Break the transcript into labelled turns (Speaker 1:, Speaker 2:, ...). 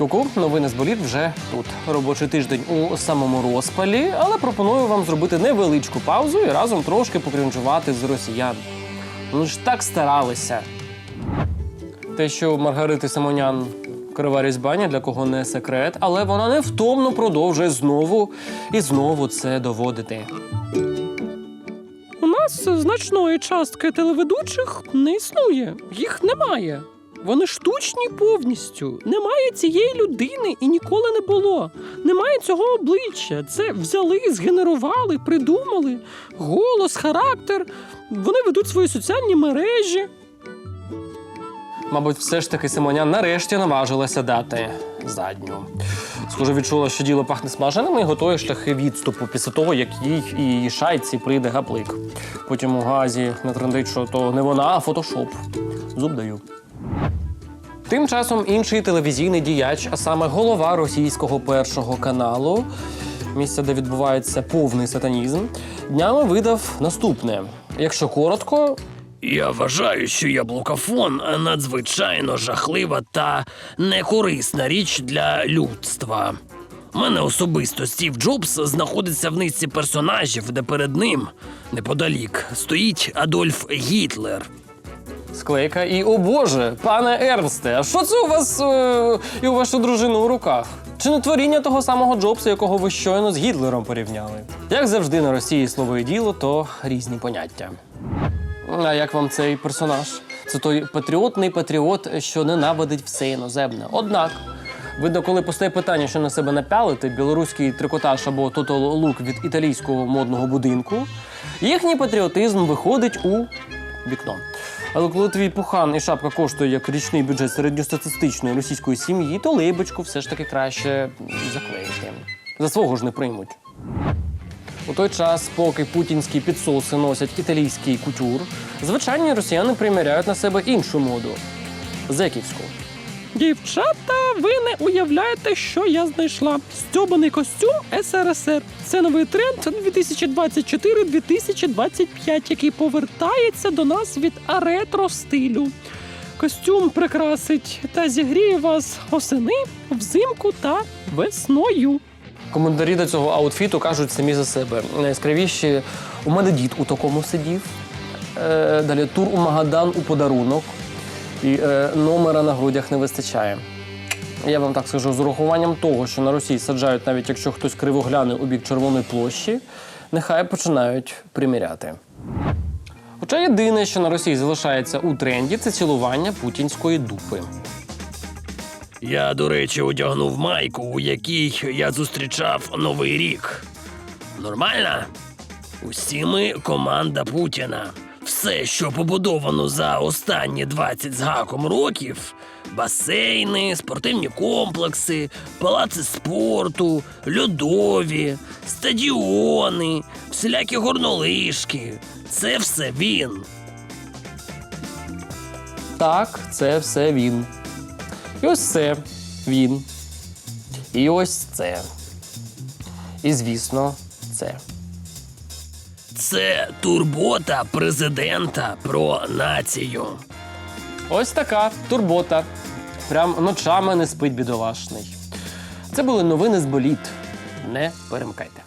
Speaker 1: Ку-ку, новини з боліт вже тут. Робочий тиждень у самому розпалі, але пропоную вам зробити невеличку паузу і разом трошки покрінжувати з росіян. Ну ж так старалися. Те, що Маргарити Симонян крива різьба, ні для кого не секрет, але вона невтомно продовжує знову і знову це доводити.
Speaker 2: У нас значної частки телеведучих не існує, їх немає. Вони штучні повністю. Немає цієї людини і ніколи не було. Немає цього обличчя. Це взяли, згенерували, придумали. Голос, характер. Вони ведуть свої соціальні мережі.
Speaker 1: Мабуть, все ж таки Симонян нарешті наважилася дати задню. Схоже, відчула, що діло пахне смаженим і готує шляхи відступу після того, як їй і її шайці прийде гаплик. Потім у газі натрендить, що то не вона, а фотошоп. Зуб даю. Тим часом інший телевізійний діяч, а саме голова російського першого каналу, місце, де відбувається повний сатанізм, днями видав наступне. Якщо коротко,
Speaker 3: Я вважаю, що яблукофон надзвичайно жахлива та некорисна річ для людства. Мене особисто Стів Джобс знаходиться в низці персонажів, де перед ним, неподалік, стоїть Адольф Гітлер.
Speaker 1: Склейка і о Боже, пане Ернсте, а що це у вас е, і у вашу дружину у руках? Чи не творіння того самого Джобса, якого ви щойно з Гітлером порівняли? Як завжди на Росії слово і діло, то різні поняття. А як вам цей персонаж? Це той патріотний патріот, що ненавидить все іноземне. Однак, видно, коли постає питання, що на себе напялити, білоруський трикотаж або тотал-лук від італійського модного будинку, їхній патріотизм виходить у вікно. Але коли твій пухан і шапка коштує як річний бюджет середньостатистичної російської сім'ї, то лейбочку все ж таки краще заклеїти. За свого ж не приймуть. У той час, поки путінські підсоси носять італійський кутюр, звичайні росіяни приміряють на себе іншу моду зеківську.
Speaker 2: Дівчата, ви не уявляєте, що я знайшла. Стьобаний костюм СРСР. Це новий тренд 2024-2025, який повертається до нас від ретро стилю. Костюм прикрасить та зігріє вас осени, взимку та весною.
Speaker 1: Коментарі до цього аутфіту кажуть самі за себе. Найяскравіші у мене дід у такому сидів. Е, далі тур у Магадан у подарунок. І е, номера на грудях не вистачає. Я вам так скажу, з урахуванням того, що на Росії саджають, навіть якщо хтось криво гляне у бік Червоної площі, нехай починають приміряти. Хоча єдине, що на Росії залишається у тренді, це цілування путінської дупи.
Speaker 3: Я, до речі, одягнув майку, у якій я зустрічав Новий рік. Нормально? Усі ми команда Путіна. Все, що побудовано за останні 20 з гаком років: басейни, спортивні комплекси, палаци спорту, льодові, стадіони, всілякі горнолижки. Це все він.
Speaker 1: Так, це все він. І ось це він. І ось це. І звісно, це.
Speaker 3: Це турбота президента про націю.
Speaker 1: Ось така турбота. Прям ночами не спить бідолашний. Це були новини з боліт. Не перемикайте.